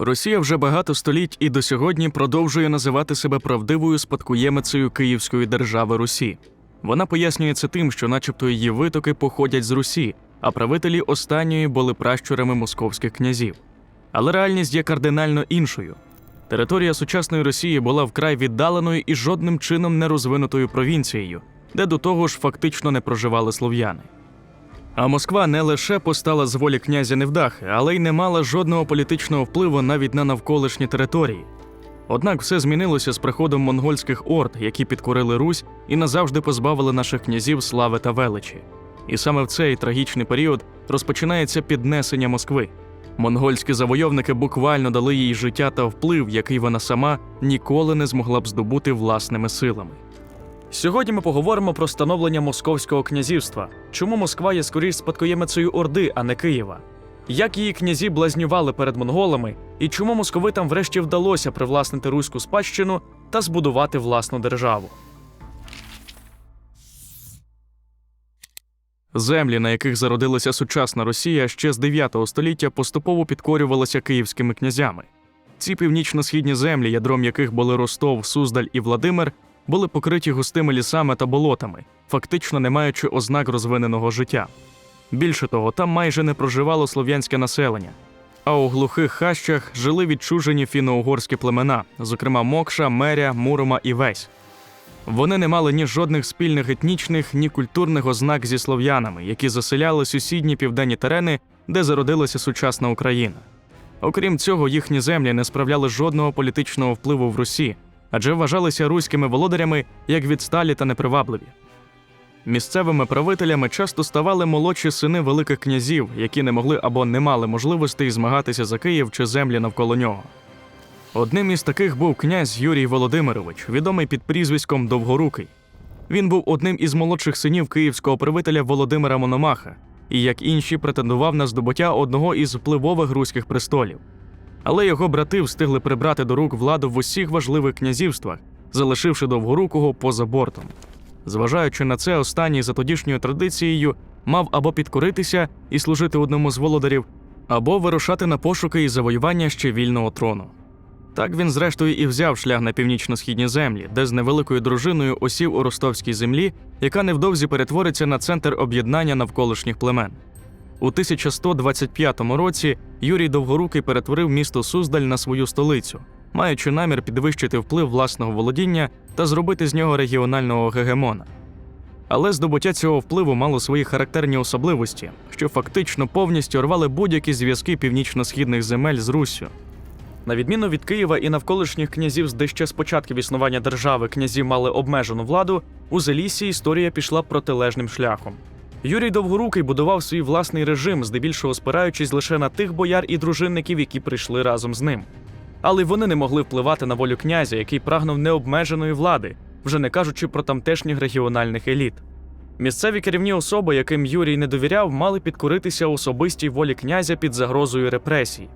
Росія вже багато століть і до сьогодні продовжує називати себе правдивою спадкоємицею Київської держави Русі. Вона пояснює це тим, що, начебто, її витоки походять з Русі, а правителі останньої були пращурами московських князів. Але реальність є кардинально іншою. Територія сучасної Росії була вкрай віддаленою і жодним чином не розвинутою провінцією, де до того ж фактично не проживали слов'яни. А Москва не лише постала з волі князя Невдахи, але й не мала жодного політичного впливу навіть на навколишні території. Однак все змінилося з приходом монгольських орд, які підкорили Русь і назавжди позбавили наших князів слави та величі. І саме в цей трагічний період розпочинається піднесення Москви. Монгольські завойовники буквально дали їй життя та вплив, який вона сама ніколи не змогла б здобути власними силами. Сьогодні ми поговоримо про становлення Московського князівства, чому Москва є скоріш спадкоємицею Орди, а не Києва, як її князі блазнювали перед монголами, і чому московитам врешті вдалося привласнити руську спадщину та збудувати власну державу. Землі, на яких зародилася сучасна Росія, ще з 9 століття поступово підкорювалися київськими князями. Ці північно-східні землі, ядром яких були Ростов, Суздаль і Владимир, були покриті густими лісами та болотами, фактично не маючи ознак розвиненого життя. Більше того, там майже не проживало слов'янське населення. А у глухих хащах жили відчужені фіно-угорські племена, зокрема Мокша, Меря, Мурома і Весь. Вони не мали ні жодних спільних етнічних, ні культурних ознак зі слов'янами, які заселяли сусідні південні терени, де зародилася сучасна Україна. Окрім цього, їхні землі не справляли жодного політичного впливу в Русі, адже вважалися руськими володарями як відсталі та непривабливі. Місцевими правителями часто ставали молодші сини великих князів, які не могли або не мали можливостей змагатися за Київ чи землі навколо нього. Одним із таких був князь Юрій Володимирович, відомий під прізвиськом Довгорукий. Він був одним із молодших синів київського правителя Володимира Мономаха і, як інші, претендував на здобуття одного із впливових руських престолів. Але його брати встигли прибрати до рук владу в усіх важливих князівствах, залишивши довгорукого поза бортом. Зважаючи на це, останній за тодішньою традицією мав або підкоритися і служити одному з володарів, або вирушати на пошуки і завоювання ще вільного трону. Так він, зрештою, і взяв шлях на північно-східні землі, де з невеликою дружиною осів у ростовській землі, яка невдовзі перетвориться на центр об'єднання навколишніх племен. У 1125 році Юрій Довгорукий перетворив місто Суздаль на свою столицю, маючи намір підвищити вплив власного володіння та зробити з нього регіонального гегемона. Але здобуття цього впливу мало свої характерні особливості, що фактично повністю рвали будь-які зв'язки північно-східних земель з Руссю. На відміну від Києва і навколишніх князів, де ще з початків існування держави князі мали обмежену владу, у Заліссі історія пішла протилежним шляхом. Юрій Довгорукий будував свій власний режим, здебільшого спираючись лише на тих бояр і дружинників, які прийшли разом з ним. Але вони не могли впливати на волю князя, який прагнув необмеженої влади, вже не кажучи про тамтешніх регіональних еліт. Місцеві керівні особи, яким Юрій не довіряв, мали підкоритися особистій волі князя під загрозою репресій.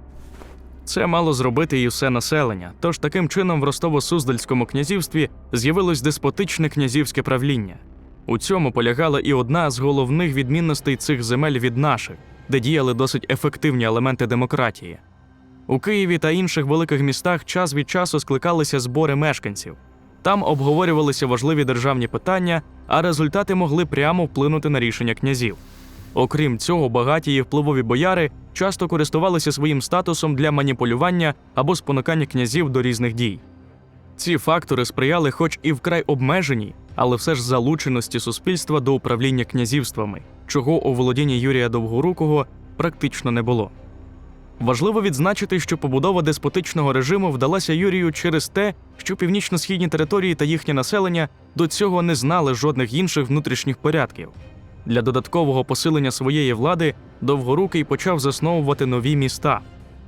Це мало зробити і все населення. Тож таким чином в Ростово-Суздальському князівстві з'явилось деспотичне князівське правління. У цьому полягала і одна з головних відмінностей цих земель від наших, де діяли досить ефективні елементи демократії. У Києві та інших великих містах час від часу скликалися збори мешканців. Там обговорювалися важливі державні питання, а результати могли прямо вплинути на рішення князів. Окрім цього, багаті і впливові бояри часто користувалися своїм статусом для маніпулювання або спонукання князів до різних дій. Ці фактори сприяли, хоч і вкрай обмеженій, але все ж залученості суспільства до управління князівствами, чого у володінні Юрія Довгорукого практично не було. Важливо відзначити, що побудова деспотичного режиму вдалася Юрію через те, що північно-східні території та їхнє населення до цього не знали жодних інших внутрішніх порядків. Для додаткового посилення своєї влади Довгорукий почав засновувати нові міста.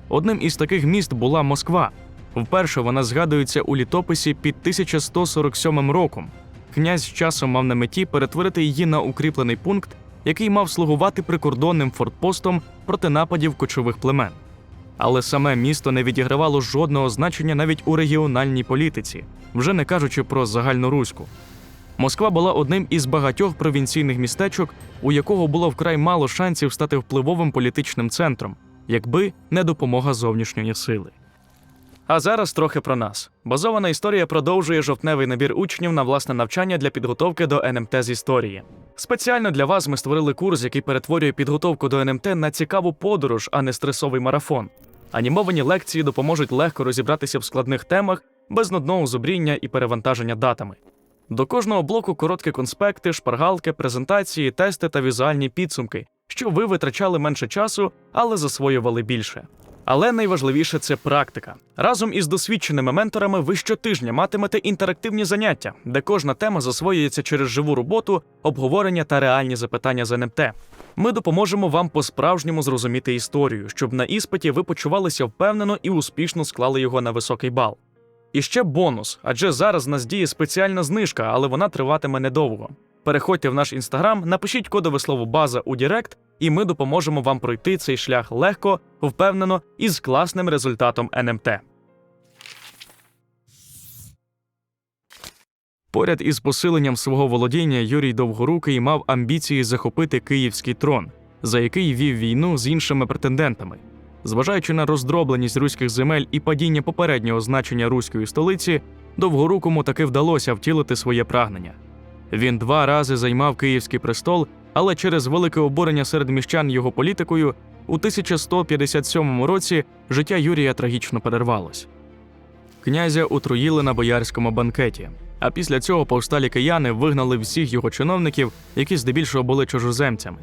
Одним із таких міст була Москва. Вперше вона згадується у літописі під 1147 роком. Князь з часом мав на меті перетворити її на укріплений пункт, який мав слугувати прикордонним фортпостом проти нападів кочових племен. Але саме місто не відігравало жодного значення навіть у регіональній політиці, вже не кажучи про загальноруську. Москва була одним із багатьох провінційних містечок, у якого було вкрай мало шансів стати впливовим політичним центром, якби не допомога зовнішньої сили. А зараз трохи про нас. Базована історія продовжує жовтневий набір учнів на власне навчання для підготовки до НМТ з історії. Спеціально для вас ми створили курс, який перетворює підготовку до НМТ на цікаву подорож, а не стресовий марафон. Анімовані лекції допоможуть легко розібратися в складних темах без нудного зубріння і перевантаження датами. До кожного блоку короткі конспекти, шпаргалки, презентації, тести та візуальні підсумки, що ви витрачали менше часу, але засвоювали більше. Але найважливіше це практика. Разом із досвідченими менторами ви щотижня матимете інтерактивні заняття, де кожна тема засвоюється через живу роботу, обговорення та реальні запитання з НМТ. Ми допоможемо вам по-справжньому зрозуміти історію, щоб на іспиті ви почувалися впевнено і успішно склали його на високий бал. І ще бонус, адже зараз нас діє спеціальна знижка, але вона триватиме недовго. Переходьте в наш інстаграм, напишіть кодове слово база у Директ, і ми допоможемо вам пройти цей шлях легко, впевнено і з класним результатом НМТ. Поряд із посиленням свого володіння Юрій Довгорукий мав амбіції захопити київський трон, за який вів війну з іншими претендентами. Зважаючи на роздробленість руських земель і падіння попереднього значення руської столиці, Довгорукому таки вдалося втілити своє прагнення. Він два рази займав київський престол, але через велике обурення серед міщан його політикою у 1157 році життя Юрія трагічно перервалось. Князя отруїли на боярському банкеті, а після цього повсталі кияни вигнали всіх його чиновників, які здебільшого були чужоземцями.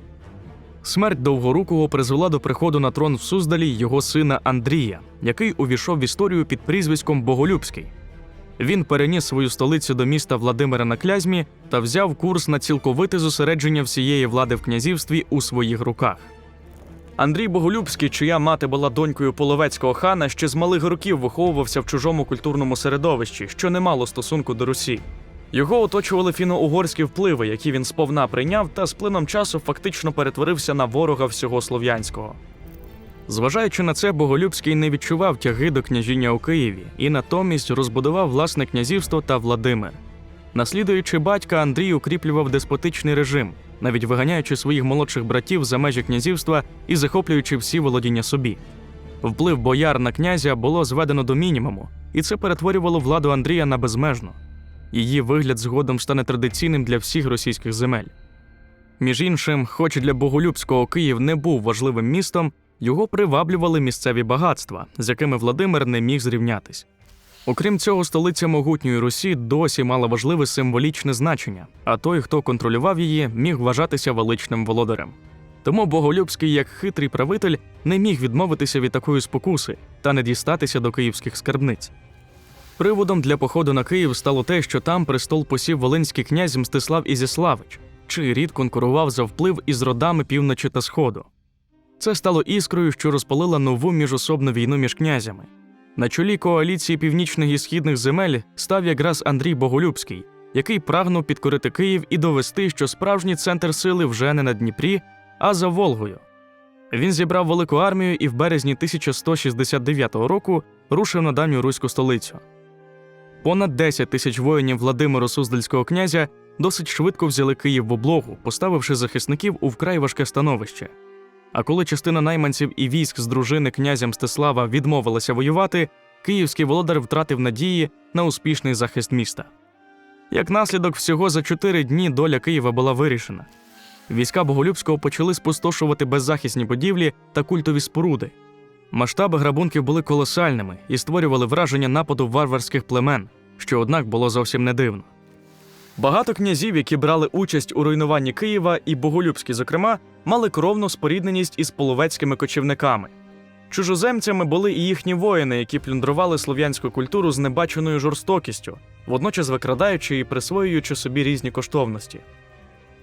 Смерть Довгорукого призвела до приходу на трон в Суздалі його сина Андрія, який увійшов в історію під прізвиськом Боголюбський. Він переніс свою столицю до міста Владимира на Клязьмі та взяв курс на цілковите зосередження всієї влади в князівстві у своїх руках. Андрій Боголюбський, чия мати була донькою половецького хана, ще з малих років виховувався в чужому культурному середовищі, що не мало стосунку до Русі. Його оточували фіно-угорські впливи, які він сповна прийняв, та з плином часу фактично перетворився на ворога всього слов'янського. Зважаючи на це, Боголюбський не відчував тяги до княжіння у Києві і натомість розбудував власне князівство та Владимир. Наслідуючи батька, Андрій укріплював деспотичний режим, навіть виганяючи своїх молодших братів за межі князівства і захоплюючи всі володіння собі. Вплив бояр на князя було зведено до мінімуму, і це перетворювало владу Андрія на безмежну. Її вигляд згодом стане традиційним для всіх російських земель. Між іншим, хоч для Боголюбського Київ не був важливим містом, його приваблювали місцеві багатства, з якими Владимир не міг зрівнятись. Окрім цього, столиця могутньої Русі досі мала важливе символічне значення, а той, хто контролював її, міг вважатися величним володарем. Тому Боголюбський, як хитрий правитель, не міг відмовитися від такої спокуси та не дістатися до київських скарбниць. Приводом для походу на Київ стало те, що там престол посів волинський князь Мстислав Ізяславич, чий рід конкурував за вплив із родами півночі та сходу. Це стало іскрою, що розпалила нову міжособну війну між князями. На чолі коаліції північних і східних земель став якраз Андрій Боголюбський, який прагнув підкорити Київ і довести, що справжній центр сили вже не на Дніпрі, а за Волгою. Він зібрав велику армію і в березні 1169 року рушив на давню руську столицю. Понад 10 тисяч воїнів Владимира Суздальського князя досить швидко взяли Київ в облогу, поставивши захисників у вкрай важке становище. А коли частина найманців і військ з дружини князя Мстислава відмовилася воювати, київський володар втратив надії на успішний захист міста. Як наслідок, всього за чотири дні доля Києва була вирішена. Війська Боголюбського почали спустошувати беззахисні будівлі та культові споруди. Масштаби грабунків були колосальними і створювали враження нападу варварських племен, що, однак, було зовсім не дивно. Багато князів, які брали участь у руйнуванні Києва, і Боголюбський, зокрема, мали кровну спорідненість із половецькими кочівниками. Чужоземцями були і їхні воїни, які плюндрували слов'янську культуру з небаченою жорстокістю, водночас викрадаючи і присвоюючи собі різні коштовності.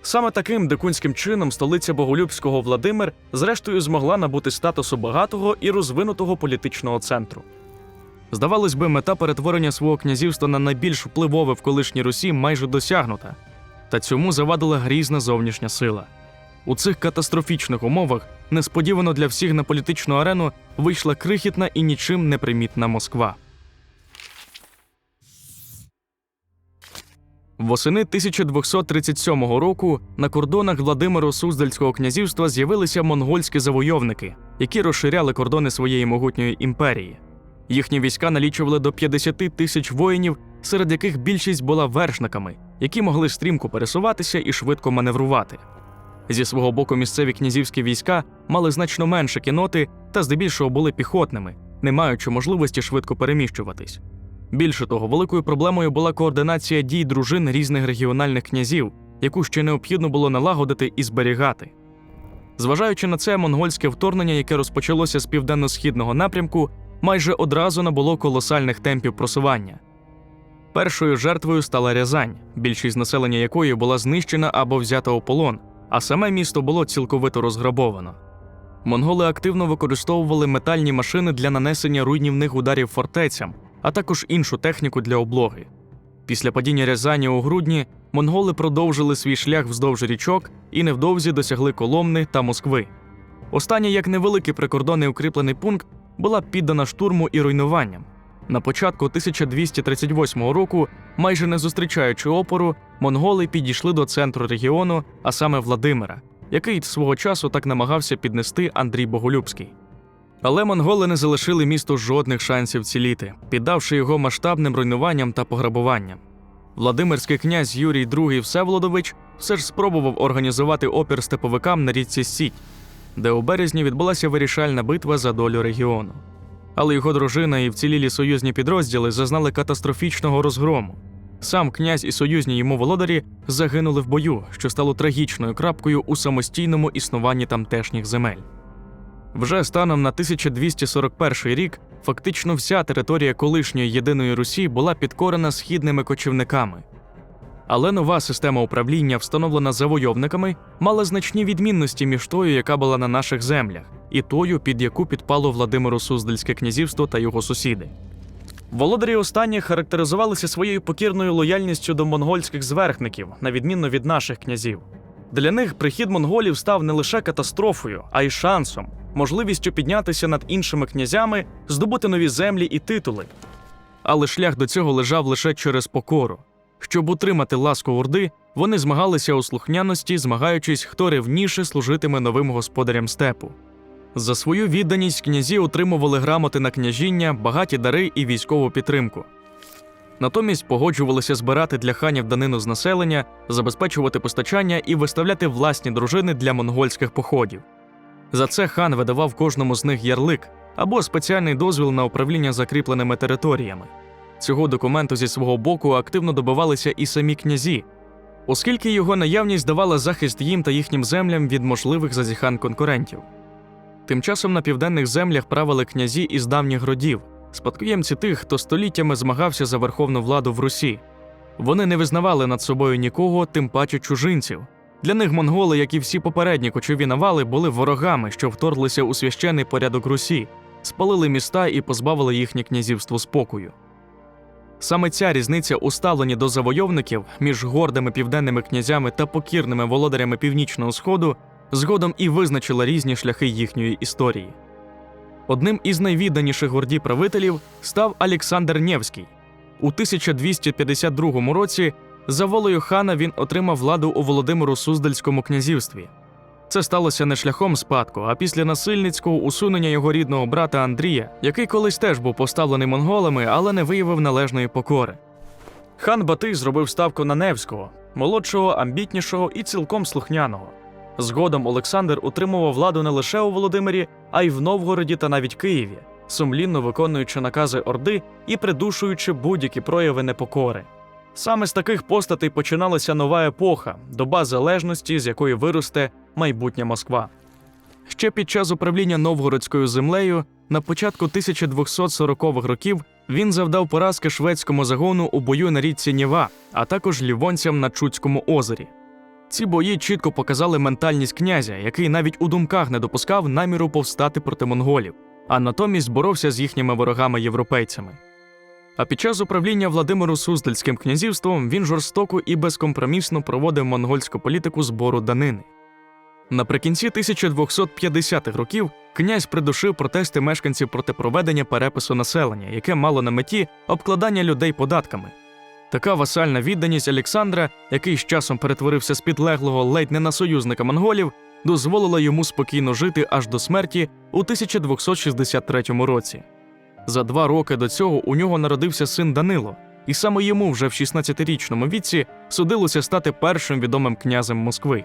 Саме таким дикунським чином столиця Боголюбського Владимир зрештою змогла набути статусу багатого і розвинутого політичного центру. Здавалось би, мета перетворення свого князівства на найбільш впливове в колишній Русі майже досягнута, та цьому завадила грізна зовнішня сила. У цих катастрофічних умовах несподівано для всіх на політичну арену вийшла крихітна і нічим не примітна Москва. Восени 1237 року на кордонах Владимиро Суздальського князівства з'явилися монгольські завойовники, які розширяли кордони своєї могутньої імперії. Їхні війська налічували до 50 тисяч воїнів, серед яких більшість була вершниками, які могли стрімко пересуватися і швидко маневрувати. Зі свого боку, місцеві князівські війська мали значно менше кіноти та здебільшого були піхотними, не маючи можливості швидко переміщуватись. Більше того, великою проблемою була координація дій дружин різних регіональних князів, яку ще необхідно було налагодити і зберігати. Зважаючи на це, монгольське вторгнення, яке розпочалося з південно-східного напрямку, майже одразу набуло колосальних темпів просування. Першою жертвою стала Рязань, більшість населення якої була знищена або взята у полон, а саме місто було цілковито розграбовано. Монголи активно використовували метальні машини для нанесення руйнівних ударів фортецям, а також іншу техніку для облоги. Після падіння Рязані у грудні монголи продовжили свій шлях вздовж річок і невдовзі досягли Коломни та Москви. Остання, як невеликий прикордонний укріплений пункт, була піддана штурму і руйнуванням. На початку 1238 року, майже не зустрічаючи опору, монголи підійшли до центру регіону, а саме Владимира, який свого часу так намагався піднести Андрій Боголюбський. Але монголи не залишили місту жодних шансів ціліти, піддавши його масштабним руйнуванням та пограбуванням. Владимирський князь Юрій II Всеволодович все ж спробував організувати опір степовикам на річці Сіть, де у березні відбулася вирішальна битва за долю регіону. Але його дружина і вцілілі союзні підрозділи зазнали катастрофічного розгрому. Сам князь і союзні йому володарі загинули в бою, що стало трагічною крапкою у самостійному існуванні тамтешніх земель. Вже станом на 1241 рік фактично вся територія колишньої єдиної Русі була підкорена східними кочівниками. Але нова система управління, встановлена завойовниками, мала значні відмінності між тою, яка була на наших землях, і тою, під яку підпало Владимиру Суздальське князівство та його сусіди. Володарі останні характеризувалися своєю покірною лояльністю до монгольських зверхників, на відміну від наших князів. Для них прихід монголів став не лише катастрофою, а й шансом, можливістю піднятися над іншими князями, здобути нові землі і титули. Але шлях до цього лежав лише через покору. Щоб утримати ласку Орди, вони змагалися у слухняності, змагаючись, хто ревніше служитиме новим господарям степу. За свою відданість князі отримували грамоти на княжіння, багаті дари і військову підтримку. Натомість погоджувалися збирати для ханів данину з населення, забезпечувати постачання і виставляти власні дружини для монгольських походів. За це хан видавав кожному з них ярлик або спеціальний дозвіл на управління закріпленими територіями. Цього документу зі свого боку активно добивалися і самі князі, оскільки його наявність давала захист їм та їхнім землям від можливих зазіхань конкурентів. Тим часом на південних землях правили князі із давніх родів, спадкоємці тих, хто століттями змагався за верховну владу в Русі. Вони не визнавали над собою нікого, тим паче чужинців. Для них монголи, як і всі попередні кочові навали, були ворогами, що вторглися у священний порядок Русі, спалили міста і позбавили їхнє князівство спокою. Саме ця різниця у ставленні до завойовників між гордими південними князями та покірними володарями північного сходу згодом і визначила різні шляхи їхньої історії. Одним із найвідданіших горді правителів став Олександр Нєвський. У 1252 році за волею хана він отримав владу у Володимиру Суздальському князівстві. Це сталося не шляхом спадку, а після насильницького усунення його рідного брата Андрія, який колись теж був поставлений монголами, але не виявив належної покори. Хан Батий зробив ставку на Невського, молодшого, амбітнішого і цілком слухняного. Згодом Олександр утримував владу не лише у Володимирі, а й в Новгороді та навіть Києві, сумлінно виконуючи накази Орди і придушуючи будь-які прояви непокори. Саме з таких постатей починалася нова епоха, доба залежності, з якої виросте майбутня Москва. Ще під час управління новгородською землею на початку 1240-х років він завдав поразки шведському загону у бою на річці Нєва, а також лівонцям на Чудському озері. Ці бої чітко показали ментальність князя, який навіть у думках не допускав наміру повстати проти монголів, а натомість боровся з їхніми ворогами-європейцями. А під час управління Владимиру Суздальським князівством він жорстоко і безкомпромісно проводив монгольську політику збору данини. Наприкінці 1250-х років князь придушив протести мешканців проти проведення перепису населення, яке мало на меті обкладання людей податками. Така васальна відданість Олександра, який з часом перетворився з підлеглого ледь не на союзника монголів, дозволила йому спокійно жити аж до смерті у 1263 році. За два роки до цього у нього народився син Данило, і саме йому вже в 16-річному віці судилося стати першим відомим князем Москви.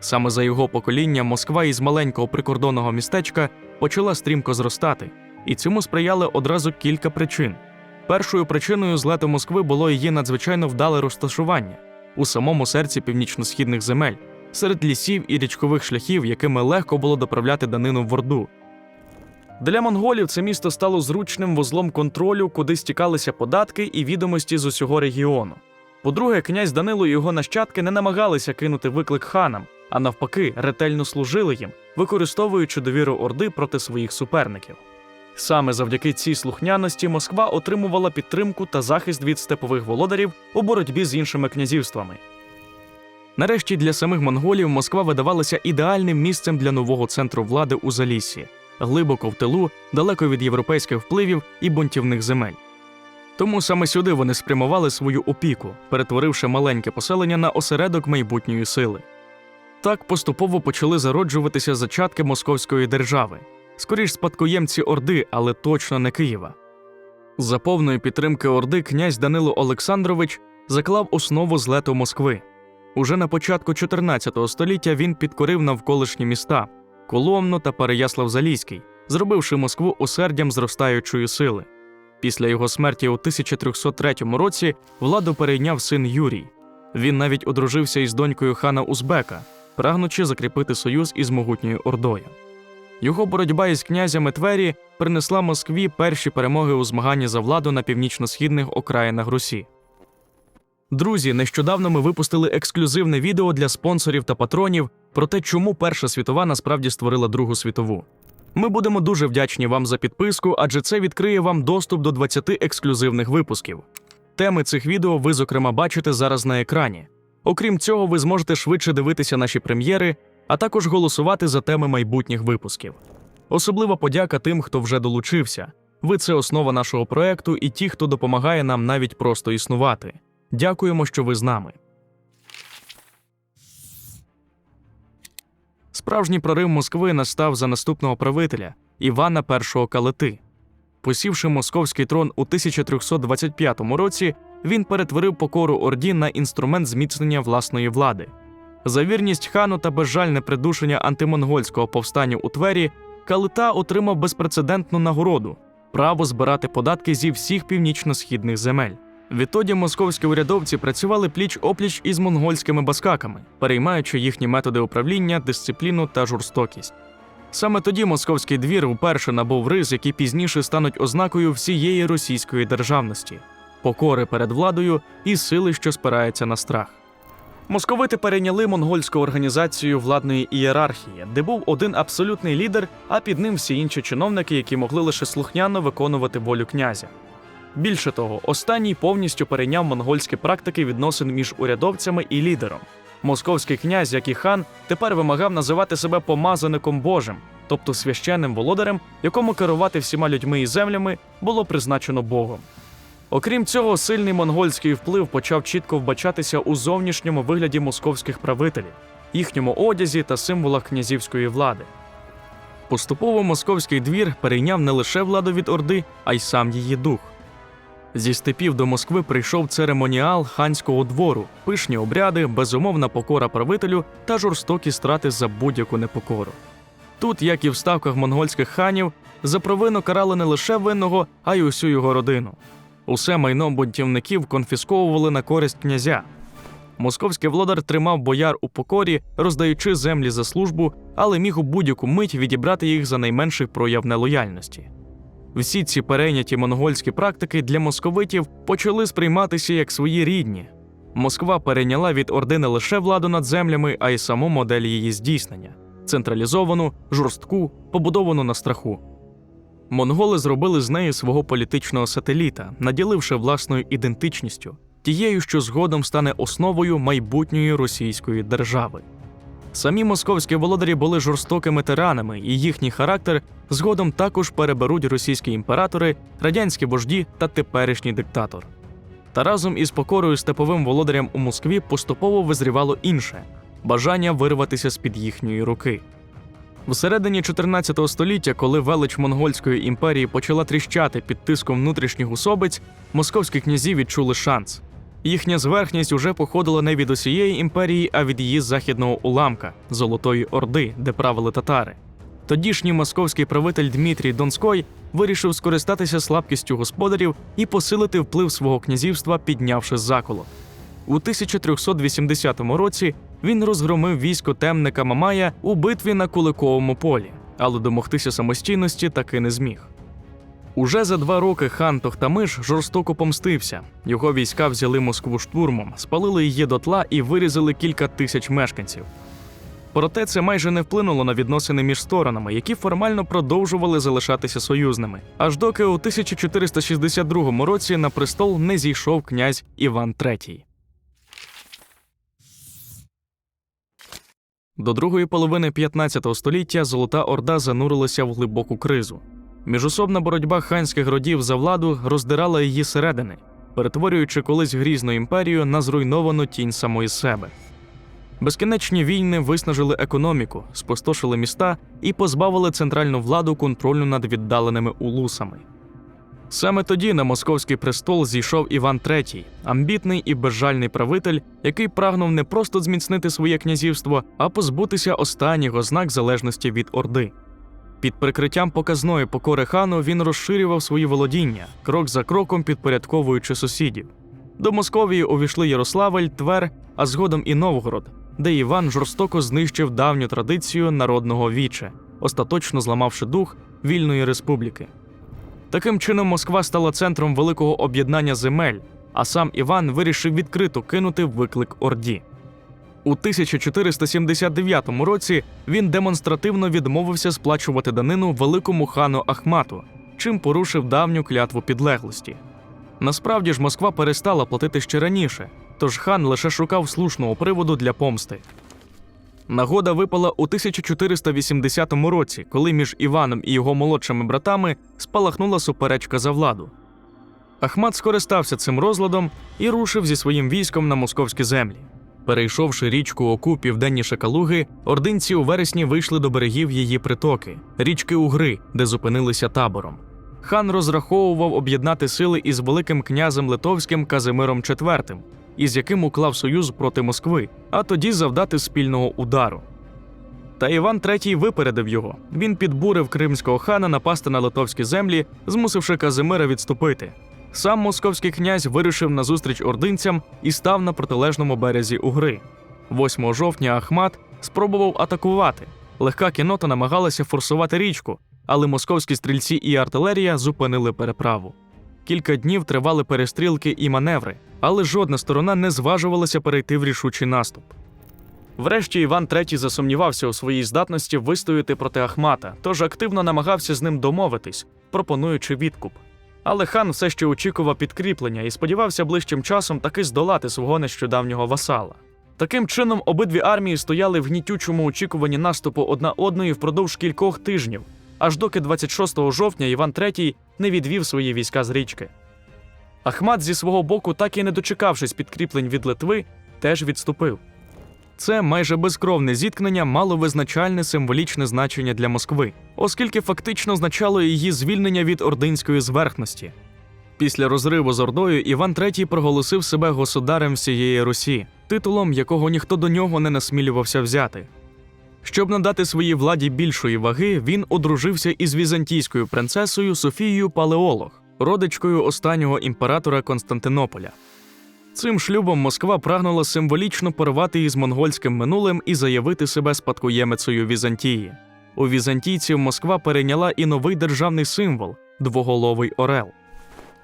Саме за його покоління Москва із маленького прикордонного містечка почала стрімко зростати, і цьому сприяли одразу кілька причин. Першою причиною злету Москви було її надзвичайно вдале розташування у самому серці північно-східних земель, серед лісів і річкових шляхів, якими легко було доправляти данину в Орду. Для монголів це місто стало зручним вузлом контролю, куди стікалися податки і відомості з усього регіону. По-друге, князь Данило і його нащадки не намагалися кинути виклик ханам, а навпаки, ретельно служили їм, використовуючи довіру Орди проти своїх суперників. Саме завдяки цій слухняності Москва отримувала підтримку та захист від степових володарів у боротьбі з іншими князівствами. Нарешті для самих монголів Москва видавалася ідеальним місцем для нового центру влади у Заліссі, глибоко в тилу, далеко від європейських впливів і бунтівних земель. Тому саме сюди вони спрямували свою опіку, перетворивши маленьке поселення на осередок майбутньої сили. Так поступово почали зароджуватися зачатки московської держави, скоріш спадкоємці Орди, але точно не Києва. За повної підтримки Орди князь Данило Олександрович заклав основу злету Москви. Уже на початку 14 століття він підкорив навколишні міста Коломну та Переяслав-Залізький, зробивши Москву осердям зростаючої сили. Після його смерті у 1303 році владу перейняв син Юрій. Він навіть одружився із донькою хана Узбека, прагнучи закріпити союз із могутньою Ордою. Його боротьба із князями Твері принесла Москві перші перемоги у змаганні за владу на північно-східних окраїнах Русі. Друзі, нещодавно ми випустили ексклюзивне відео для спонсорів та патронів про те, чому Перша світова насправді створила Другу світову. Ми будемо дуже вдячні вам за підписку, адже це відкриє вам доступ до 20 ексклюзивних випусків. Теми цих відео ви, зокрема, бачите зараз на екрані. Окрім цього, ви зможете швидше дивитися наші прем'єри, а також голосувати за теми майбутніх випусків. Особлива подяка тим, хто вже долучився. Ви це основа нашого проекту і ті, хто допомагає нам навіть просто існувати. Дякуємо, що ви з нами. Справжній прорив Москви настав за наступного правителя Івана І Калити. Посівши московський трон у 1325 році, він перетворив покору Орді на інструмент зміцнення власної влади. За вірність хану та безжальне придушення антимонгольського повстання у Твері, Калита отримав безпрецедентну нагороду право збирати податки зі всіх північно-східних земель. Відтоді московські урядовці працювали пліч опліч із монгольськими баскаками, переймаючи їхні методи управління, дисципліну та жорстокість. Саме тоді московський двір вперше набув рис, які пізніше стануть ознакою всієї російської державності, покори перед владою і сили, що спираються на страх. Московити перейняли монгольську організацію владної ієрархії, де був один абсолютний лідер, а під ним всі інші чиновники, які могли лише слухняно виконувати волю князя. Більше того, останній повністю перейняв монгольські практики відносин між урядовцями і лідером. Московський князь, як і хан, тепер вимагав називати себе помазаником Божим, тобто священним володарем, якому керувати всіма людьми і землями було призначено Богом. Окрім цього, сильний монгольський вплив почав чітко вбачатися у зовнішньому вигляді московських правителів, їхньому одязі та символах князівської влади. Поступово московський двір перейняв не лише владу від Орди, а й сам її дух. Зі степів до Москви прийшов церемоніал ханського двору, пишні обряди, безумовна покора правителю та жорстокі страти за будь-яку непокору. Тут, як і в ставках монгольських ханів, за провину карали не лише винного, а й усю його родину. Усе майно бунтівників конфісковували на користь князя. Московський володар тримав бояр у покорі, роздаючи землі за службу, але міг у будь-яку мить відібрати їх за найменший прояв нелояльності. Всі ці перейняті монгольські практики для московитів почали сприйматися як свої рідні. Москва перейняла від Орди не лише владу над землями, а й саму модель її здійснення централізовану, жорстку, побудовану на страху. Монголи зробили з неї свого політичного сателіта, наділивши власною ідентичністю, тією, що згодом стане основою майбутньої російської держави. Самі московські володарі були жорстокими тиранами, і їхній характер згодом також переберуть російські імператори, радянські вожді та теперішній диктатор. Та разом із покорою степовим володарям у Москві поступово визрівало інше бажання вирватися з під їхньої руки. Всередині 14 століття, коли велич монгольської імперії почала тріщати під тиском внутрішніх особиць, московські князі відчули шанс. Їхня зверхність уже походила не від усієї імперії, а від її західного уламка Золотої Орди, де правили татари. Тодішній московський правитель Дмитрій Донской вирішив скористатися слабкістю господарів і посилити вплив свого князівства, піднявши заколот. У 1380 році він розгромив військо темника Мамая у битві на Куликовому полі, але домогтися самостійності таки не зміг. Уже за два роки хан Тохтамиш жорстоко помстився. Його війська взяли Москву штурмом, спалили її дотла і вирізали кілька тисяч мешканців. Проте це майже не вплинуло на відносини між сторонами, які формально продовжували залишатися союзними, аж доки у 1462 році на престол не зійшов князь Іван III. До другої половини 15 століття Золота Орда занурилася в глибоку кризу. Міжособна боротьба ханських родів за владу роздирала її середини, перетворюючи колись грізну імперію на зруйновану тінь самої себе. Безкінечні війни виснажили економіку, спустошили міста і позбавили центральну владу контролю над віддаленими улусами. Саме тоді на московський престол зійшов Іван III, амбітний і безжальний правитель, який прагнув не просто зміцнити своє князівство, а позбутися останніх ознак залежності від Орди. Під прикриттям показної покори хану він розширював свої володіння, крок за кроком підпорядковуючи сусідів. До Московії увійшли Ярославль, Твер, а згодом і Новгород, де Іван жорстоко знищив давню традицію народного віче, остаточно зламавши дух вільної республіки. Таким чином, Москва стала центром великого об'єднання земель, а сам Іван вирішив відкрито кинути виклик Орді. У 1479 році він демонстративно відмовився сплачувати данину великому хану Ахмату, чим порушив давню клятву підлеглості. Насправді ж Москва перестала платити ще раніше, тож хан лише шукав слушного приводу для помсти. Нагода випала у 1480 році, коли між Іваном і його молодшими братами спалахнула суперечка за владу. Ахмат скористався цим розладом і рушив зі своїм військом на московські землі. Перейшовши річку Оку південніше Калуги, ординці у вересні вийшли до берегів її притоки, річки Угри, де зупинилися табором. Хан розраховував об'єднати сили із великим князем литовським Казимиром IV, із яким уклав союз проти Москви, а тоді завдати спільного удару. Та Іван III випередив його. Він підбурив кримського хана напасти на литовські землі, змусивши Казимира відступити. Сам московський князь вирушив на зустріч ординцям і став на протилежному березі Угри. 8 жовтня Ахмат спробував атакувати. Легка кінота намагалася форсувати річку, але московські стрільці і артилерія зупинили переправу. Кілька днів тривали перестрілки і маневри, але жодна сторона не зважувалася перейти в рішучий наступ. Врешті Іван III засумнівався у своїй здатності вистояти проти Ахмата, тож активно намагався з ним домовитись, пропонуючи відкуп. Але хан все ще очікував підкріплення і сподівався ближчим часом таки здолати свого нещодавнього васала. Таким чином, обидві армії стояли в гнітючому очікуванні наступу одна одної впродовж кількох тижнів, аж доки 26 жовтня Іван III не відвів свої війська з річки. Ахмат зі свого боку, так і не дочекавшись підкріплень від Литви, теж відступив. Це майже безкровне зіткнення мало визначальне символічне значення для Москви, оскільки фактично означало її звільнення від ординської зверхності. Після розриву з Ордою Іван III проголосив себе государем всієї Русі, титулом якого ніхто до нього не насмілювався взяти. Щоб надати своїй владі більшої ваги, він одружився із візантійською принцесою Софією Палеолог, родичкою останнього імператора Константинополя. Цим шлюбом Москва прагнула символічно порвати із монгольським минулим і заявити себе спадкоємицею Візантії. У візантійців Москва перейняла і новий державний символ двоголовий орел.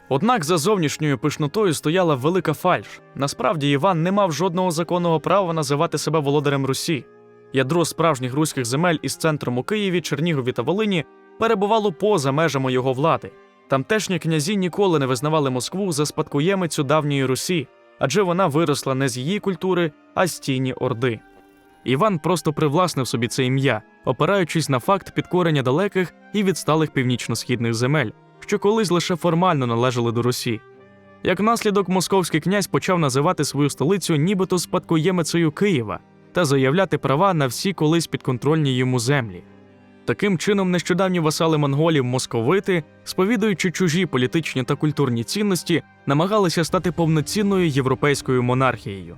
Однак за зовнішньою пишнотою стояла велика фальш. Насправді Іван не мав жодного законного права називати себе володарем Русі. Ядро справжніх руських земель із центром у Києві, Чернігові та Волині перебувало поза межами його влади. Тамтешні князі ніколи не визнавали Москву за спадкоємицю давньої Русі, адже вона виросла не з її культури, а з тіні Орди. Іван просто привласнив собі це ім'я, опираючись на факт підкорення далеких і відсталих північно-східних земель, що колись лише формально належали до Русі. Як наслідок, московський князь почав називати свою столицю нібито спадкоємицею Києва та заявляти права на всі колись підконтрольні йому землі. Таким чином, нещодавні васали монголів московити, сповідуючи чужі політичні та культурні цінності, намагалися стати повноцінною європейською монархією.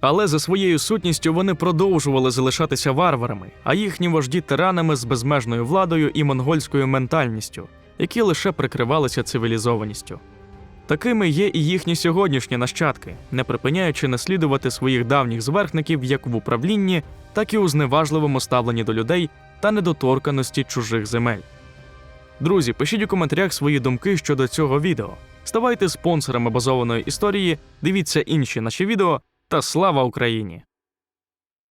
Але за своєю сутністю вони продовжували залишатися варварами, а їхні вожді тиранами з безмежною владою і монгольською ментальністю, які лише прикривалися цивілізованістю. Такими є і їхні сьогоднішні нащадки, не припиняючи наслідувати своїх давніх зверхників як в управлінні, так і у зневажливому ставленні до людей та недоторканості чужих земель. Друзі, пишіть у коментарях свої думки щодо цього відео. Ставайте спонсорами базованої історії, дивіться інші наші відео та слава Україні!